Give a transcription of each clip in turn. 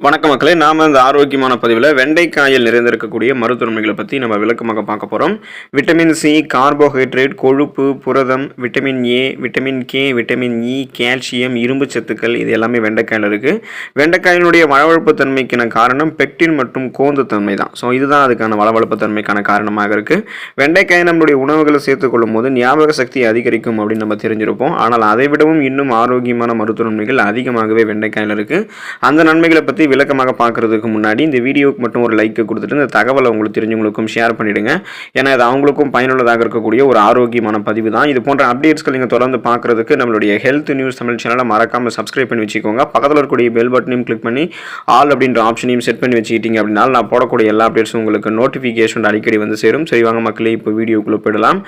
வணக்க மக்களே நாம் இந்த ஆரோக்கியமான பதிவில் வெண்டைக்காயில் நிறைந்திருக்கக்கூடிய மருத்துவமைகளை பற்றி நம்ம விளக்கமாக பார்க்க போகிறோம் விட்டமின் சி கார்போஹைட்ரேட் கொழுப்பு புரதம் vitamin A vitamin K vitamin E calcium இரும்பு சத்துக்கள் இது எல்லாமே வெண்டைக்காயில் இருக்குது வெண்டைக்காயினுடைய வளவழப்பு தன்மைக்கான காரணம் பெக்டின் மற்றும் கோந்து தன்மை தான். ஸோ இதுதான் அதுக்கான வளவழப்பு தன்மைக்கான காரணமாக இருக்குது வெண்டைக்காய் நம்மளுடைய உணவுகளை சேர்த்துக்கொள்ளும் போது ஞாபக சக்தி அதிகரிக்கும் அப்படின்னு நம்ம தெரிஞ்சிருப்போம். ஆனால் அதை விடவும் இன்னும் ஆரோக்கியமான மருத்துவ நன்மைகள் அதிகமாகவே வெண்டைக்காயில் இருக்குது அந்த நன்மைகளை பற்றி விளக்கமாக பார்க்குறதுக்கு முன்னாடி இந்த வீடியோவுக்கு மட்டும் ஒரு லைக்கை கொடுத்துட்டு இந்த தகவலை உங்களுக்கு தெரிஞ்சவங்களுக்கும் ஷேர் பண்ணிவிடுங்க ஏன்னா இது அவங்களுக்கும் பயனுள்ளதாக இருக்கக்கூடிய ஒரு ஆரோக்கியமான பதிவு தான். இது போன்ற அப்டேட்ஸ்கள் நீங்கள் தொடர்ந்து பார்க்குறதுக்கு நம்மளுடைய ஹெல்த் நியூஸ் தமிழ் சேனலை மறக்காமல் சப்ஸ்கிரைப் பண்ணி வச்சுக்கோங்க. பக்கத்தில் இருக்கக்கூடிய பெல் பட்டனையும் கிளிக் பண்ணி ஆல் அப்படின்ற ஆப்ஷனையும் செட் பண்ணி வச்சுக்கிட்டீங்க அப்படின்னா நான் போடக்கூடிய எல்லா அப்டேட்ஸும் உங்களுக்கு நோட்டிஃபிகேஷன் அடிக்கடி வந்து சேரும். சரி வாங்க மக்களே இப்போ வீடியோக்குள்ளே போயிடலாம்.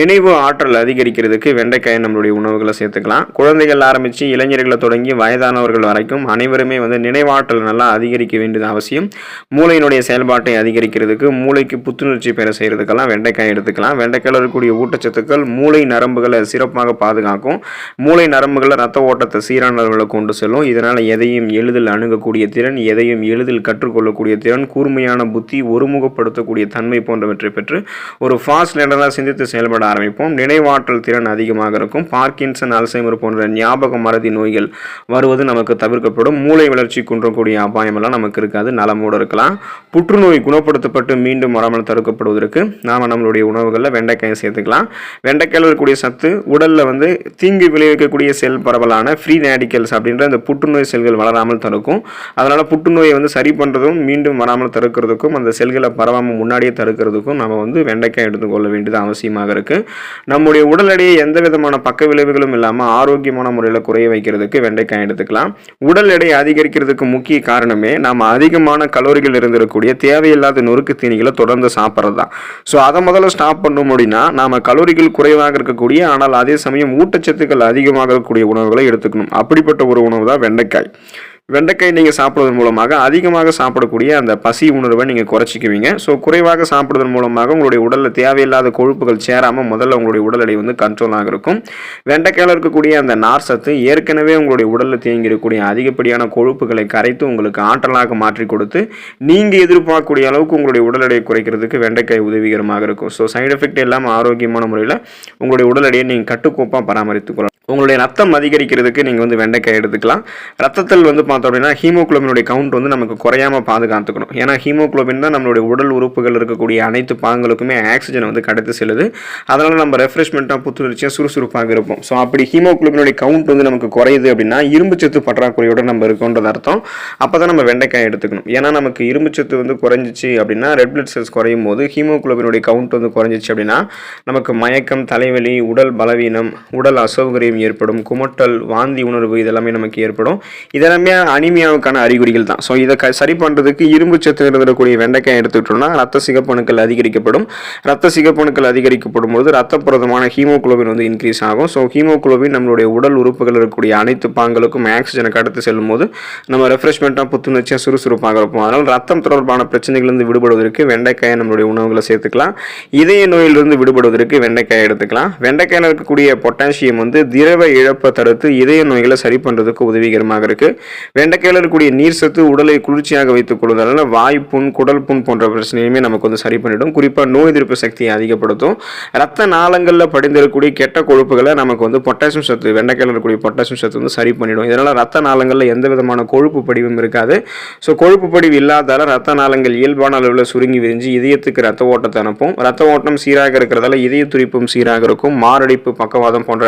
நினைவு ஆற்றல் அதிகரிக்கிறதுக்கு வெண்டைக்காயை நம்மளுடைய உணவுகளை சேர்த்துக்கலாம். குழந்தைகள் ஆரம்பித்து இளைஞர்களை தொடங்கி வயதானவர்கள் வரைக்கும் அனைவருமே வந்து நினைவாற்றல் நல்லா அதிகரிக்க வேண்டியது அவசியம். மூளையினுடைய செயல்பாட்டை அதிகரிக்கிறதுக்கு மூளைக்கு புத்துணர்ச்சி பெற செய்கிறதுக்கெல்லாம் வெண்டைக்காய் எடுத்துக்கலாம். வெண்டைக்காயில் இருக்கக்கூடிய ஊட்டச்சத்துக்கள் மூளை நரம்புகளை சிறப்பாக பாதுகாக்கும். மூளை நரம்புகளை ரத்த ஓட்டத்தை சீரான அளவில் கொண்டு செல்லும். இதனால் எதையும் எளிதில் அணுகக்கூடிய திறன் எதையும் எளிதில் கற்றுக்கொள்ளக்கூடிய திறன் கூர்மையான புத்தி ஒருமுகப்படுத்தக்கூடிய தன்மை போன்றவற்றை பெற்று ஒரு ஃபாஸ்ட் லேண்டராக சிந்தித்து செயல்பட ஆரம்பிப்போம். நினைவாற்றல் திறன் அதிகமாக இருக்கும். பார்க்கின்சன் அல்சைமர் போன்ற ஞாபக மறதி நோய்கள் வருவது நமக்கு தவிர்க்கப்படும். மூளை வளர்ச்சி குன்றக்கூடிய அபாயமெல்லாம் நமக்கு இருக்காது நலமோடு இருக்கலாம். புற்றுநோய் குணப்படுத்தப்பட்டு மீண்டும் வராமல் தடுக்கப்படுவதற்கு நாம் நம்மளுடைய உணவுகளில் வெண்டைக்காயை சேர்த்துக்கலாம். வெண்டைக்காயில் இருக்கக்கூடிய சத்து உடலில் வந்து தீங்கு விளைவிக்கக்கூடிய செல் பரவலான ஃப்ரீ நேடிக்கல்ஸ் அப்படின்ற அந்த புற்றுநோய் செல்கள் வளராமல் தடுக்கும். அதனால் புற்றுநோயை வந்து சரி பண்ணுறதும் மீண்டும் வராமல் தடுக்கிறதுக்கும் அந்த செல்களை பரவாமல் முன்னாடியே தடுக்கிறதுக்கும் நம்ம வந்து வெண்டைக்காய் எடுத்துக்கொள்ள வேண்டியது அவசியமாக இருக்குது நம்முடைய உடல் எடையை எந்த விதமான பக்க விளைவுகளும் இல்லாமல் ஆரோக்கியமான முறையில் குறைய வைக்கிறதுக்கு வெண்டைக்காய் எடுத்துக்கலாம். உடல் எடை அதிகரிக்கிறதுக்கு முக்கிய காரணமே நாம் அதிகமான கலோரிகள் இருந்திருக்கக்கூடிய தேவையில்லாத நொறுக்கு தீனிகளை தொடர்ந்து சாப்பிட்றது தான் ஸோ அதை முதல்ல ஸ்டாப் பண்ணோம் அப்படின்னா நாம் கலோரிகள் குறைவாக இருக்கக்கூடிய ஆனால் அதே சமயம் ஊட்டச்சத்துக்கள் அதிகமாக இருக்கக்கூடிய உணவுகளை எடுத்துக்கணும். அப்படிப்பட்ட ஒரு உணவு தான் வெண்டைக்காய். வெண்டைக்காய் நீங்கள் சாப்பிடுவதன் மூலமாக அதிகமாக சாப்பிடக்கூடிய அந்த பசி உணர்வை நீங்கள் குறைச்சிக்குவீங்க. ஸோ குறைவாக சாப்பிடுவதன் மூலமாக உங்களுடைய உடலில் தேவையில்லாத கொழுப்புகள் சேராமல் முதல்ல உங்களுடைய உடல் எடை வந்து கண்ட்ரோலாக இருக்கும். வெண்டைக்காயில் இருக்கக்கூடிய அந்த நார் சத்து ஏற்கனவே உங்களுடைய உடலில் தேங்கியிருக்கக்கூடிய அதிகப்படியான கொழுப்புகளை கரைத்து உங்களுக்கு ஆற்றலாக மாற்றி கொடுத்து நீங்கள் எதிர்பார்க்கக்கூடிய அளவுக்கு உங்களுடைய உடல் எடையை குறைக்கிறதுக்கு வெண்டைக்காய் உதவிகரமாக இருக்கும். ஸோ சைடு எஃபெக்ட் இல்லாமல் ஆரோக்கியமான முறையில் உங்களுடைய உடல் எடையை நீங்கள் கட்டுக்கோப்பாக பராமரித்துக் கொள்ளலாம் உங்களுடைய ரத்தம் அதிகரிக்கிறதுக்கு நீங்கள் வந்து வெண்டைக்காய் எடுத்துக்கலாம். ரத்தத்தில் வந்து பார்த்தோம் அப்படின்னா ஹீமோகுளோபினுடைய கவுண்ட் வந்து நமக்கு குறையாம பாதுகாத்துக்கணும். ஏன்னா ஹீமோகுளோபின் தான் நம்மளுடைய உடல் உறுப்புகள் இருக்கக்கூடிய அனைத்து பாகங்களுக்குமே ஆக்சிஜன் வந்து கடத்து செல்லுது. அதனால் நம்ம ரெஃப்ரெஷ்மெண்ட்டாக புத்துணர்ச்சியாக சுறுசுறுப்பாக இருப்போம். ஸோ அப்படி ஹீமோகுளோபினுடைய கவுண்ட் வந்து நமக்கு குறையுது அப்படின்னா இரும்புச்சத்து பற்றாக்குறையோட நம்ம இருக்கோன்றது அர்த்தம். அப்போ தான் நம்ம வெண்டைக்காய் எடுத்துக்கணும். ஏன்னா நமக்கு இரும்புச்சத்து வந்து குறைஞ்சிச்சு அப்படின்னா ரெட் பிளட் செல்ஸ் குறையும் போது ஹீமோகுளோபினுடைய கவுண்ட் வந்து குறைஞ்சிச்சு அப்படின்னா நமக்கு மயக்கம் தலைவலி உடல் பலவீனம் உடல் அசௌகரியம் ஏற்படும் குமட்டல் வாந்தி உணர்வு இதெல்லாமே நமக்கு ஏற்படும். இதெல்லாமே அனிமியாவுக்கான அறிகுறிகள் தான். ஸோ இதை க சரி பண்ணுறதுக்கு இரும்பு சத்து இருந்திருக்கக்கூடிய வெண்டைக்காய் எடுத்துக்கிட்டோம்னா ரத்த சிகப்பணுக்கள் அதிகரிக்கப்படும். ரத்த சிகப்பணுக்கள் அதிகரிக்கப்படும் போது ரத்த புரதமான ஹீமோகுளோபின் வந்து இன்க்ரீஸ் ஆகும். ஸோ ஹீமோகுளோபின் நம்மளுடைய உடல் உறுப்புகள் இருக்கக்கூடிய அனைத்து பாங்களுக்கும் ஆக்சிஜனை கடத்து செல்லும் போது நம்ம ரெஃப்ரெஷ்மெண்ட்டாக புத்துணர்ச்சியாக சுறுசுறுப்பாக இருப்போம். அதனால் ரத்தம் தொடர்பான பிரச்சனைகளிலிருந்து விடுபடுவதற்கு வெண்டைக்காயை நம்மளுடைய உணவுகளை சேர்த்துக்கலாம். இதய நோயிலிருந்து விடுபடுவதற்கு வெண்டைக்காய் எடுத்துக்கலாம். வெண்டைக்காயில் இருக்கக்கூடிய பொட்டாசியம் வந்து திரவ இழப்பை தடுத்து இதய நோய்களை சரி பண்ணுறதுக்கு உதவிகரமாக இருக்குது வெண்டைக்காயில் இருக்கக்கூடிய நீர் சத்து உடலை குளிர்ச்சியாக வைத்துக் கொள்வதால வாய்ப்புண் குடல் புண் போன்ற பிரச்சனையுமே நமக்கு வந்து சரி பண்ணிடும். குறிப்பாக நோய் எதிர்ப்பு சக்தியை அதிகப்படுத்தும். ரத்த நாளங்களில் படிந்திருக்கக்கூடிய கெட்ட கொழுப்புகளை நமக்கு வந்து பொட்டாசியம் சத்து வெண்டைக்காயில் இருக்கக்கூடிய பொட்டாசியம் சத்து வந்து சரி பண்ணிடும். இதனால் ரத்த நாளங்களில் எந்த விதமான கொழுப்பு படிவும் இருக்காது. ஸோ கொழுப்பு படிவு இல்லாதால ரத்த நாளங்கள் இயல்பான அளவில் சுருங்கி விரிஞ்சு இதயத்துக்கு ரத்த ஓட்டத்தை அனுப்பும். ரத்த ஓட்டம் சீராக இருக்கிறதால இதய துடிப்பும் சீராக இருக்கும். மாரடைப்பு பக்கவாதம் போன்ற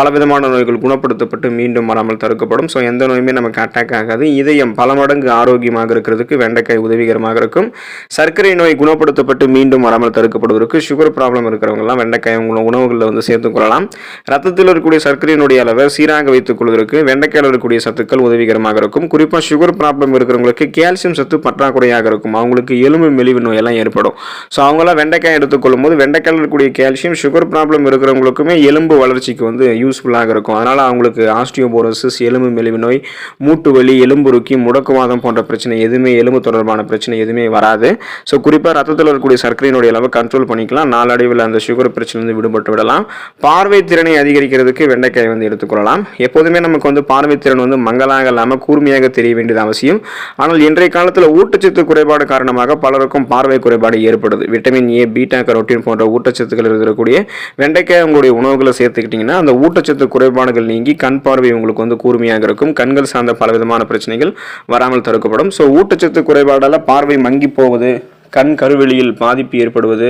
பலவிதமான நோய்கள் குணப்படுத்தப்பட்டு மீண்டும் வராமல் தடுக்கப்படும். ஸோ எந்த நோயுமே நமக்கு அட்டாக் ஆகாது இதயம் பல மடங்கு ஆரோக்கியமாக இருக்கிறதுக்கு வெண்டைக்காய் உதவிகரமாக இருக்கும். சர்க்கரை நோய் குணப்படுத்தப்பட்டு மீண்டும் வராமல் தடுக்கப்படுவதற்கு சுகர் ப்ராப்ளம் இருக்கிறவங்கலாம் வெண்டைக்காய் உங்களோட உணவுகளில் வந்து சேர்த்துக்கொள்ளலாம் ரத்தத்தில் இருக்கக்கூடிய சர்க்கரையினுடைய அளவை சீராக வைத்துக் கொள்வதற்கு வெண்டைக்காயில் இருக்கக்கூடிய சத்துக்கள் உதவிகரமாக இருக்கும். குறிப்பாக சுகர் ப்ராப்ளம் இருக்கிறவங்களுக்கு கால்சியம் சத்து பற்றாக்குறையாக இருக்கும். அவங்களுக்கு எலும்பு மெலிவு நோயெல்லாம் ஏற்படும். ஸோ அவங்களாம் வெண்டைக்காய் எடுத்துக்கொள்ளும் போது வெண்டைக்காயில் இருக்கக்கூடிய கால்சியம் சுகர் ப்ராப்ளம் இருக்கிறவங்களுக்குமே எலும்பு வளர்ச்சிக்கு வந்து யூஸ்ஃபுல்லாக இருக்கும். அதனால் அவங்களுக்கு ஆஸ்டியோபோரோசிஸ் எலும்பு மெலிவு நோய் மூட்டு வலி எலும்புருக்கி முடக்குவாதம் போன்ற பிரச்சனை எதுவுமே எலும்பு தொடர்பான பிரச்சனை எதுவுமே வராது. ஸோ குறிப்பாக ரத்தத்தில் இருக்கக்கூடிய சர்க்கரையினுடைய அளவை கண்ட்ரோல் பண்ணிக்கலாம். நாளடைவில் அந்த சுகர் பிரச்சனையிலிருந்து விடுபட்டு விடலாம். பார்வை திறனை அதிகரிக்கிறதுக்கு வெண்டைக்காய் வந்து எடுத்துக்கொள்ளலாம். எப்போதுமே நமக்கு வந்து பார்வை திறன் வந்து மங்கலாக இல்லாமல் கூர்மையாக தெரிய வேண்டியது அவசியம். ஆனால் இன்றைய காலத்தில் ஊட்டச்சத்து குறைபாடு காரணமாக பலருக்கும் பார்வை குறைபாடு ஏற்படுது. விட்டமின் ஏ பீட்டா கரோட்டின் போன்ற ஊட்டச்சத்துக்கள் இருக்கக்கூடிய வெண்டைக்காய் உங்களுடைய உணவுகளை சேர்த்துக்கிட்டிங்கன்னா அந்த ஊட்டச்சத்து குறைபாடுகள் நீங்கி கண் பார்வை உங்களுக்கு வந்து கூர்மையாக இருக்கும். கண்கள் சார்ந்த பல விதமான பிரச்சனைகள் வராமல் தடுக்கப்படும். ஸோ ஊட்டச்சத்து குறைபாடால் பார்வை மங்கி போவது கண் கருவெளியில் பாதிப்பு ஏற்படுவது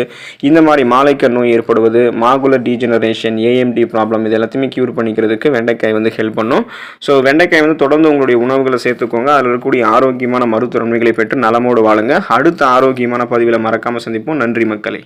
இந்த மாதிரி மாலைக்கண் நோய் ஏற்படுவது மாகுலர் டீஜெனரேஷன் ஏஎம்டி ப்ராப்ளம் இது எல்லாத்தையுமே க்யூர் பண்ணிக்கிறதுக்கு வெண்டைக்காய் வந்து ஹெல்ப் பண்ணும். ஸோ வெண்டைக்காய் வந்து தொடர்ந்து உங்களுடைய உணவுகளை சேர்த்துக்கோங்க. அதில் இருக்கக்கூடிய ஆரோக்கியமான மருத்துவ நன்மைகளை பெற்று நலமோடு வாழுங்க. அடுத்த ஆரோக்கியமான பதிவில் மறக்காமல் சந்திப்போம். நன்றி மக்களை.